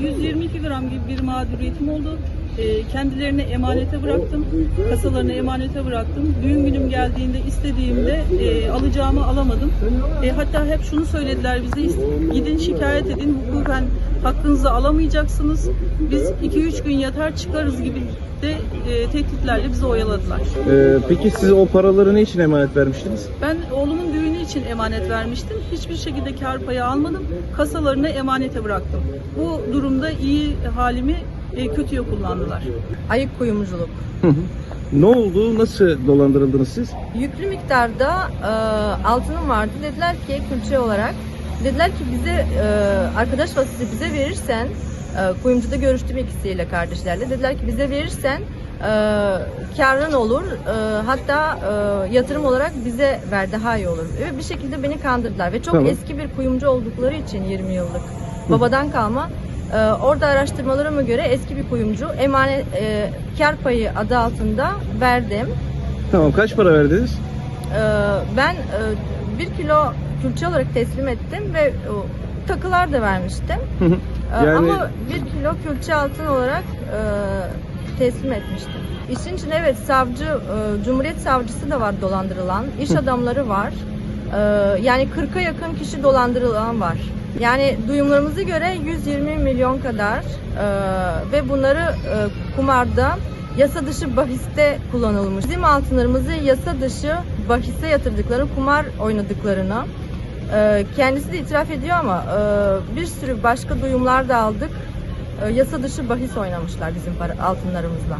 122 gram gibi bir mağduriyetim oldu. Ee, e, kendilerine emanete bıraktım. Kasalarına emanete bıraktım. Düğün günüm geldiğinde istediğimde e, alacağımı alamadım. E, hatta hep şunu söylediler bize gidin şikayet edin hukuken hakkınızı alamayacaksınız. Biz 2-3 gün yatar çıkarız gibi de e, tehditlerle bizi oyaladılar. Ee, peki siz o paraları ne için emanet vermiştiniz? Ben oğlumun düğünü için emanet vermiştim. Hiçbir şekilde kar payı almadım. Kasalarına emanete bıraktım. Bu durumda iyi halimi e, kötüye kullandılar. Ayıp kuyumculuk. ne oldu? Nasıl dolandırıldınız siz? Yüklü miktarda e, altınım vardı. Dediler ki külçe olarak dediler ki bize e, arkadaş vasıtası bize verirsen e, kuyumcuda görüştüm ikisiyle kardeşlerle. Dediler ki bize verirsen e, karın olur. E, hatta e, yatırım olarak bize ver daha iyi olur. Ve bir şekilde beni kandırdılar ve çok Tamam. eski bir kuyumcu oldukları için 20 yıllık babadan kalma e, orada araştırmalarıma göre eski bir kuyumcu emanet e, kar payı adı altında verdim. Tamam kaç para verdiniz? Ee, ben e, bir kilo külçe olarak teslim ettim ve e, takılar da vermiştim. Ee, Yani- Ama bir kilo külçe altın olarak e, teslim etmiştim. İşin için evet savcı, e, Cumhuriyet savcısı da var dolandırılan, iş adamları var. Ee, yani 40'a yakın kişi dolandırılan var. Yani duyumlarımıza göre 120 milyon kadar e, ve bunları e, kumarda yasa dışı bahiste kullanılmış. Bizim altınlarımızı yasa dışı bahise yatırdıkları, kumar oynadıklarını e, kendisi de itiraf ediyor ama e, bir sürü başka duyumlar da aldık. E, yasa dışı bahis oynamışlar bizim altınlarımızla.